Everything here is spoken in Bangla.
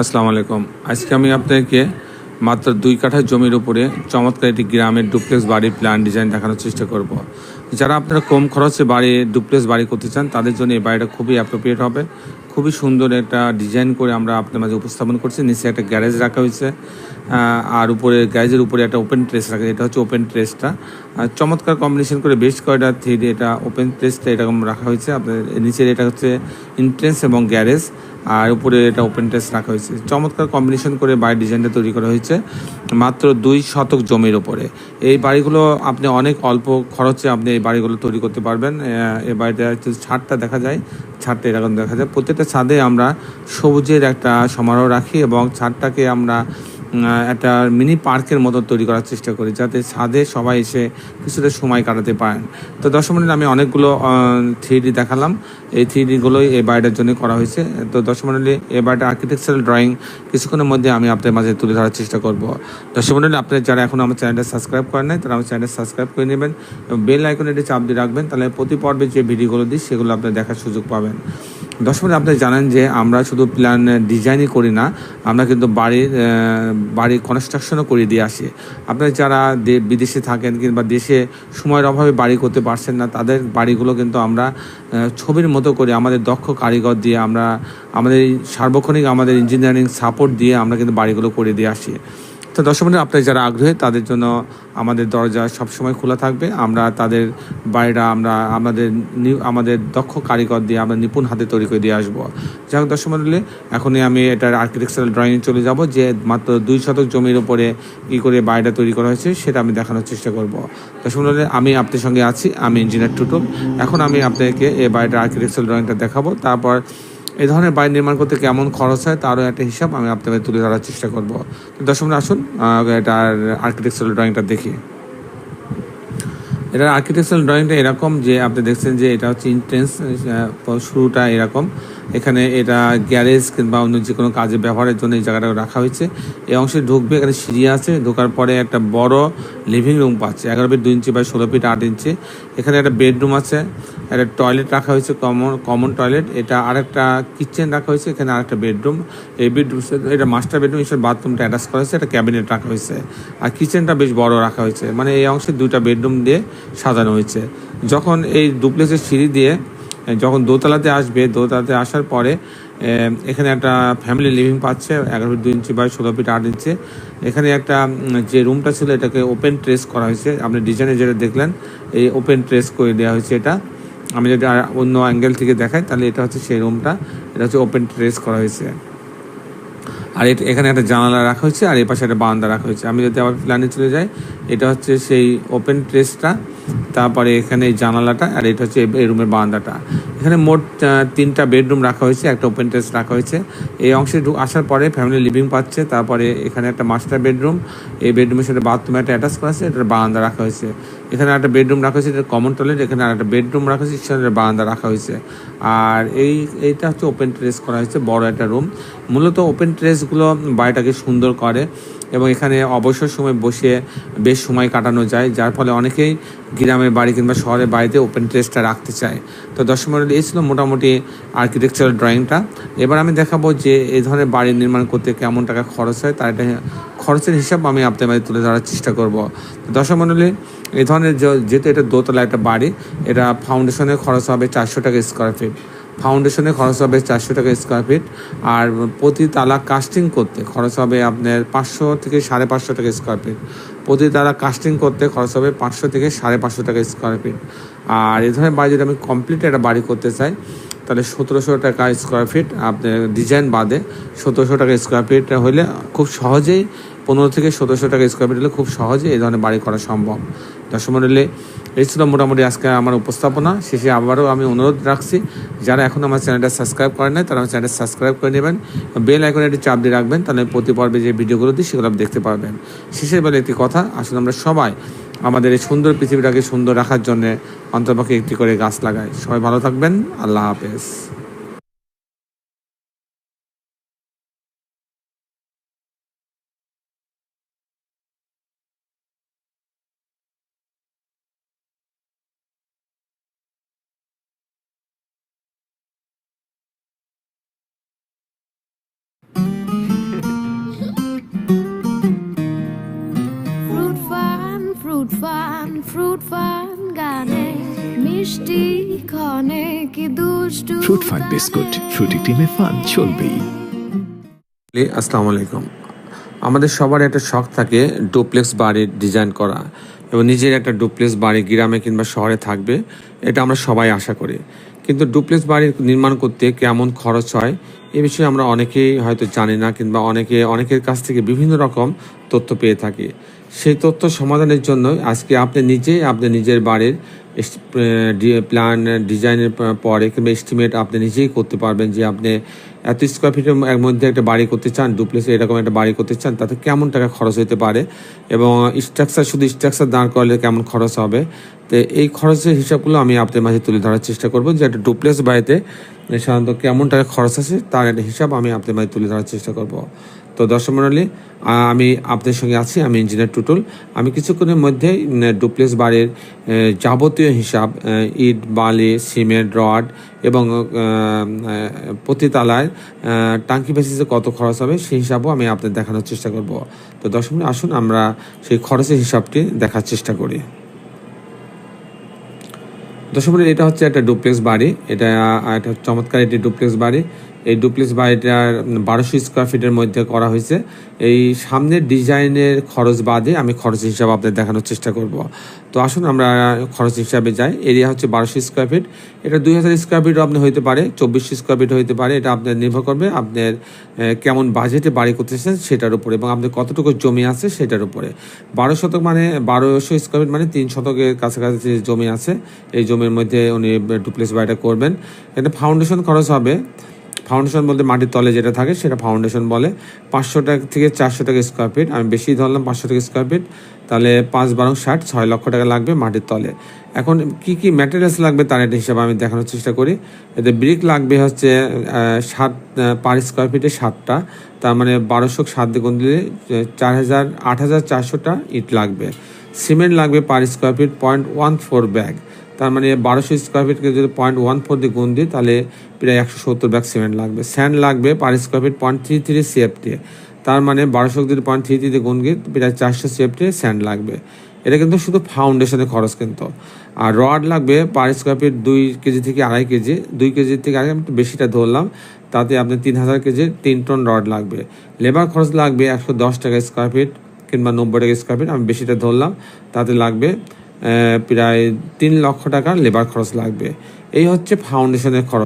আসসালামু আলাইকুম আজকে আমি আপনাকে মাত্র দুই কাঠা জমির উপরে চমৎকার একটি গ্রামের ডুপ্লেক্স বাড়ির প্ল্যান ডিজাইন দেখানোর চেষ্টা করব। যারা আপনারা কম খরচে বাড়ি ডুপ্লেক্স বাড়ি করতে চান, তাদের জন্য এই বাড়িটা খুবই অ্যাপ্রোপ্রিয়েট হবে। খুবই সুন্দর একটা ডিজাইন করে আমরা আপনার মাঝে উপস্থাপন করছি। নিচে একটা গ্যারেজ রাখা হয়েছে। আর উপরে গ্যারেজের উপরে একটা ওপেন ট্রেস রাখা এটা হচ্ছে ওপেন ট্রেসটা চমৎকার কম্বিনেশন করে বেশ কয়টা থ্রি এটা ওপেন ট্রেসটা এরকম রাখা হয়েছে। আপনার নিচের এটা হচ্ছে ইন্ট্রেন্স এবং গ্যারেজ আর উপরে এটা ওপেন টেস্ট রাখা হয়েছে। চমৎকার কম্বিনেশন করে বাড়ির ডিজাইনটা তৈরি করা হয়েছে, মাত্র দুই শতক জমির ওপরে এই বাড়িগুলো আপনি অনেক অল্প খরচে আপনি এই বাড়িগুলো তৈরি করতে পারবেন। এই বাড়িতে ছাদটা দেখা যায়, ছাদটা এরকম দেখা যায়। প্রত্যেকটা ছাদে আমরা সবুজের একটা সমারোহ রাখি এবং ছাদটাকে আমরা একটা মিনি পার্কের মতো তৈরি করার চেষ্টা করি যাতে ছাদে সবাই এসে কিছুটা সময় কাটাতে পারেন। তো দশ মিনিট আমি অনেকগুলো থ্রি দেখালাম। এই থ্রি ডিগুলোই এই বাড়িটার জন্য করা হয়েছে। তো দশ মিনিটে এই বাড়িটা আর্কিটেকচারাল ড্রয়িং কিছুক্ষণের মধ্যে আমি আপনার মাঝে তুলে ধরার চেষ্টা করব। দশ মিনিট আপনার যারা এখন আমার চ্যানেলটা সাবস্ক্রাইব করেন নাই, তারা আমার চ্যানেলটা সাবস্ক্রাইব করে নেবেন। এবং বেল আইকনে এটি চাপ দিয়ে রাখবেন, তাহলে প্রতি পর্বে যে ভিডিওগুলো দিই, সেগুলো আপনি দেখার সুযোগ পাবেন। দশ মিনিট আপনি জানেন যে আমরা শুধু প্ল্যান ডিজাইনই করি না, আমরা কিন্তু বাড়ির বাড়ির কনস্ট্রাকশনও করে দিয়ে আসি। আপনারা যারা বিদেশে থাকেন কিংবা দেশে সময়ের অভাবে বাড়ি করতে পারছেন না, তাদের বাড়িগুলো কিন্তু আমরা ছবির মতো করে আমাদের দক্ষ কারিগর দিয়ে আমরা, আমাদের সার্বক্ষণিক আমাদের ইঞ্জিনিয়ারিং সাপোর্ট দিয়ে আমরা কিন্তু বাড়িগুলো করে দিয়ে আসি। তো দর্শক আপনার যারা আগ্রহী, তাদের জন্য আমাদের দরজা সবসময় খোলা থাকবে। আমরা তাদের বাড়িটা আমরা, আমাদের আমাদের দক্ষ কারিগর দিয়ে আমরা নিপুণ হাতে তৈরি করে দিয়ে আসব। যাই হোক দর্শক মন্ডলী, এখনই আমি এটার আর্কিটেকচারাল ড্রয়িং চলে যাব, যে মাত্র দুই শতক জমির উপরে কী করে বাড়িটা তৈরি করা হয়েছে, সেটা আমি দেখানোর চেষ্টা করব। দর্শক মন্ডলী, আমি আপনার সঙ্গে আছি, আমি ইঞ্জিনিয়ার টুটুল। এখন আমি আপনাকে এই বাড়িটার আর্কিটেকচারাল ড্রয়িংটা দেখাবো, তারপর এই ধরনের বাড়ি নির্মাণ করতে কেমন খরচ হয়, তারও একটা হিসাব আমি আপনাদের তুলে ধরার চেষ্টা করব। দর্শক আসুন এটার আর্কিটেকচারাল ড্রয়িংটা দেখি। এটার আর্কিটেকচারাল ড্রয়িংটা এরকম যে আপনি দেখছেন যে এটা হচ্ছে ইন্টেন্স শুরুটা এরকম। এখানে এটা গ্যারেজ কিংবা অন্য যে কোনো কাজে ব্যবহারের জন্য এই জায়গাটা রাখা হয়েছে। এই অংশে ঢুকবে, এখানে সিঁড়ি আছে, ঢোকার পরে একটা বড় লিভিং রুম পাচ্ছে, এগারো ফিট দুই ইঞ্চি বা ষোলো ফিট আট ইঞ্চি এখানে একটা বেডরুম আছে একটা টয়লেট রাখা হয়েছে কমন কমন টয়লেট এটা আরেকটা কিচেন রাখা হয়েছে, এখানে আরেকটা বেডরুম এই বেডরুম এটা মাস্টার বেডরুম হিসেবে বাথরুমটা অ্যাটাচ করা হয়েছে একটা ক্যাবিনেট রাখা হয়েছে। আর কিচেনটা বেশ বড় রাখা হয়েছে মানে এই অংশে দুইটা বেডরুম দিয়ে সাজানো হয়েছে। যখন এই ডুপ্লেক্সের সিঁড়ি দিয়ে, যখন দোতলাতে আসবে, দোতলাতে আসার পরে এখানে একটা ফ্যামিলি লিভিং পাচ্ছে, এগারো ফিট দুই ইঞ্চি বাই ষোলো ফিট আট ইঞ্চি। এখানে একটা যে রুমটা ছিল, এটাকে ওপেন ট্রেস করা হয়েছে। আপনি ডিজাইনে যেটা দেখলেন, এই ওপেন ট্রেস করে দেওয়া হয়েছে এটা। আমি যদি অন্য অ্যাঙ্গেল থেকে দেখাই, তাহলে এটা হচ্ছে সেই রুমটা এটা হচ্ছে ওপেন ট্রেস করা হয়েছে। আর এখানে একটা জানালা রাখা হয়েছে, আর এই পাশে একটা বারান্দা রাখা হয়েছে। আমি যদি আবার প্ল্যানে চলে যাই, এটা হচ্ছে সেই ওপেন ট্রেসটা তারপরে এখানে জানালাটা, আর এটা হচ্ছে এই রুমের বারান্দাটা। এখানে মোট তিনটা বেডরুম রাখা হয়েছে, একটা ওপেন ট্রেস রাখা হয়েছে। এই অংশে আসার পরে ফ্যামিলি লিভিং পাচ্ছে, তারপরে এখানে একটা মাস্টার বেডরুম এই বেডরুমের সাথে বাথরুম একটা অ্যাটাচ করা আছে এটা বারান্দা রাখা হয়েছে। এখানে একটা বেডরুম রাখা হয়েছে, এটা কমন টয়লেট এখানে আর একটা বেডরুম রাখা হয়েছে সেখানে বারান্দা রাখা হয়েছে। আর এই, এইটা হচ্ছে ওপেন ট্রেস করা হয়েছে, বড় একটা রুম মূলত ওপেন ট্রেসগুলো বাড়িটাকে সুন্দর করে এবং এখানে অবসর সময় বসে বেশ সময় কাটানো যায়, যার ফলে অনেকেই গ্রামের বাড়ি কিংবা শহরের বাড়িতে ওপেন ট্রেসটা রাখতে চায়। তো দর্শক মন্ডলী, এই ছিল মোটামুটি আর্কিটেকচারাল ড্রয়িংটা এবার আমি দেখাবো যে এই ধরনের বাড়ি নির্মাণ করতে কেমন টাকা খরচ হয়, তার একটা খরচের হিসাব আমি আপনাদের তুলে ধরার চেষ্টা করব। তো দর্শক মন্ডলী এই ধরনের যেহেতু এটা দোতলা, একটা বাড়ি, এটা ফাউন্ডেশনের খরচ হবে চারশো টাকা স্কোয়ার ফিট ফাউন্ডেশনে খরচ হবে চারশো টাকা স্কোয়ার ফিট আর প্রতি তালা কাস্টিং করতে খরচ হবে আপনার পাঁচশো থেকে সাড়ে পাঁচশো টাকা স্কোয়ার ফিট প্রতি তালা কাস্টিং করতে খরচ হবে পাঁচশো থেকে সাড়ে পাঁচশো টাকা স্কোয়ার ফিট আর এ ধরনের বাড়ি যদি আমি কমপ্লিট একটা বাড়ি করতে চাই, তাহলে সতেরোশো টাকা স্কোয়ার ফিট আপনার ডিজাইন বাদে সতেরোশো টাকা স্কোয়ার ফিট হলে খুব সহজেই, পনেরো থেকে সতেরোশো টাকা স্কোয়ার ফিট হলে খুব সহজে এই ধরনের বাড়ি করা সম্ভব। দর্শক মন্ডলে এই ছিল মোটামুটি আজকে আমার উপস্থাপনা। শেষে আবারও আমি অনুরোধ রাখছি, যারা এখন আমার চ্যানেলটা সাবস্ক্রাইব করেন নাই, তারা আমার চ্যানেলটা সাবস্ক্রাইব করে নেবেন। বেল আইকনে একটি চাপ দিয়ে রাখবেন, তাহলে প্রতি পর্বে যে ভিডিওগুলো দিই, সেগুলো দেখতে পারবেন। শেষের বেলা একটি কথা, আসলে আমরা সবাই আমাদের এই সুন্দর পৃথিবীটাকে সুন্দর রাখার জন্য অন্তর্পক্ষে একটি করে গাছ লাগাই। সবাই ভালো থাকবেন, আল্লাহ হাফেজ। ফ্রুট ফান গানে মিষ্টি ক্ষণে কি দুষ্টু ফ্রুট ফান বিস্কুট ফ্রুটি ক্রিমে ফান চলবেই। আসসালামু আলাইকুম। আমাদের সবার একটা শখ থাকে ডুপ্লেক্স বাড়ির ডিজাইন করা এবং নিজের একটা ডুপ্লেক্স বাড়ি গ্রামে কিংবা শহরে থাকবে এটা আমরা সবাই আশা করি। কিন্তু ডুপ্লেক্স বাড়ি নির্মাণ করতে কেমন খরচ হয় এ বিষয়ে আমরা অনেকেই হয়তো জানি না কিংবা অনেকে অনেকের কাছ থেকে বিভিন্ন রকম তথ্য পেয়ে থাকি। সেই তথ্য সমাধানের জন্য আজকে আপনি নিজে আপনি নিজের বাড়ির প্ল্যান ডিজাইনের পরে কিংবা এস্টিমেট আপনি নিজেই করতে পারবেন যে আপনি এত স্কোয়ার ফিটের এর মধ্যে একটা বাড়ি করতে চান ডুপ্লেক্স এরকম একটা বাড়ি করতে চান তাতে কেমন টাকা খরচ হতে পারে? এবং স্ট্রাকচার শুধু স্ট্রাকচার দাঁড় করলে কেমন খরচ হবে? তো এই খরচের হিসাবগুলো আমি আপনার মাঝে তুলে ধরার চেষ্টা করব যে একটা ডুপ্লেক্স বাড়িতে সাধারণত কেমন টাকা খরচ আছে তার একটা হিসাব আমি আপনার মাঝে তুলে ধরার চেষ্টা করব। তো দর্শক মণ্ডলী আমি আপনাদের সঙ্গে আছি আমি ইঞ্জিনিয়ার টুটুল। আমি কিছুক্ষণের মধ্যেই ডুপ্লেক্স বাড়ির যাবতীয় হিসাব ইট বালি সিমেন্ট রড এবং আহ, টাঙ্কি বেসিসে কত খরচ হবে সেই হিসাবও আমি আপনাদের দেখানোর চেষ্টা করব। তো দর্শক আসুন, আমরা সেই খরচের হিসাবটি দেখার চেষ্টা করি। দর্শক এটা হচ্ছে একটা ডুপ্লেক্স বাড়ি। এটা একটা চমৎকার একটি ডুপ্লেক্স বাড়ি। এই ডুপ্লেক্স বাড়িটার বারোশো স্কোয়ার ফিটের মধ্যে করা হয়েছে। এই সামনের ডিজাইনের খরচ বাদে আমি খরচ হিসাব আপনাদের দেখানোর চেষ্টা করব। তো আসুন আমরা খরচ হিসাবে যাই। এরিয়া হচ্ছে বারোশো স্কোয়ার ফিট এটা দুই হাজার স্কোয়ার ফিটও আপনি হইতে পারে, চব্বিশশো স্কোয়ার ফিট হইতে পারে। এটা আপনার নির্ভর করবে আপনার কেমন বাজেটে বাড়ি করতেছেন সেটার উপরে এবং আপনার কতটুকু জমি আছে সেটার উপরে। বারো শতক মানে বারোশো স্কোয়ার ফিট মানে তিন শতকের কাছাকাছি জমি আছে। এই জমির মধ্যে উনি ডুপ্লেক্স বাড়িটা করবেন। এটা ফাউন্ডেশন খরচ হবে। ফাউন্ডেশন বলতে মাটির তলে যেটা থাকে, সেটা ফাউন্ডেশন বলে। পাঁচশো টাকা থেকে চারশো টাকা স্কোয়ার ফিট আমি বেশি ধরলাম পাঁচশো টাকা স্কোয়ার ফিট তাহলে পাঁচ, বারো, ষাট, ছয় লক্ষ টাকা লাগবে মাটির তলে। এখন কি কি ম্যাটেরিয়ালস লাগবে তার একটা হিসাবে আমি দেখানোর চেষ্টা করি। এতে ব্রিক লাগবে হচ্ছে সাত পার স্কোয়ার ফিটে সাতটা। তার মানে বারোশো সাত দ্বিগুণ দিলে চার হাজার, আট হাজার চারশোটা ইট লাগবে। সিমেন্ট লাগবে per square feet point one four bag তার মানে বারোশো স্কোয়ার ফিটকে যদি পয়েন্ট ওয়ান ফোর দিয়ে গুণ দিই, তাহলে প্রায় একশো সত্তর ব্যাগ সিমেন্ট লাগবে। স্যান্ড লাগবে per square feet point three three CFT তার মানে বারোশো যদি পয়েন্ট থ্রি থ্রি দিয়ে গুণ দিই, প্রায় চারশো সিএফটি স্যান্ড লাগবে। এটা কিন্তু শুধু ফাউন্ডেশনের খরচ কিন্তু। আর রড লাগবে পার স্কোয়ার ফিট দুই কেজি থেকে আড়াই কেজি। দুই কেজি থেকে আড়াই, আমি একটু বেশিটা ধরলাম। তাতে আপনার তিন হাজার কেজি তিন টন রড লাগবে। লেবার খরচ লাগবে একশো দশ টাকা স্কোয়ার ফিট কিংবা নব্বই টাকা স্কোয়ার ফিট আমি বেশিটা ধরলাম। তাতে লাগবে প্রায় তিন লক্ষ টাকার লেবার খরচ লাগবে। এই হচ্ছে ফাউন্ডেশনের খরচ।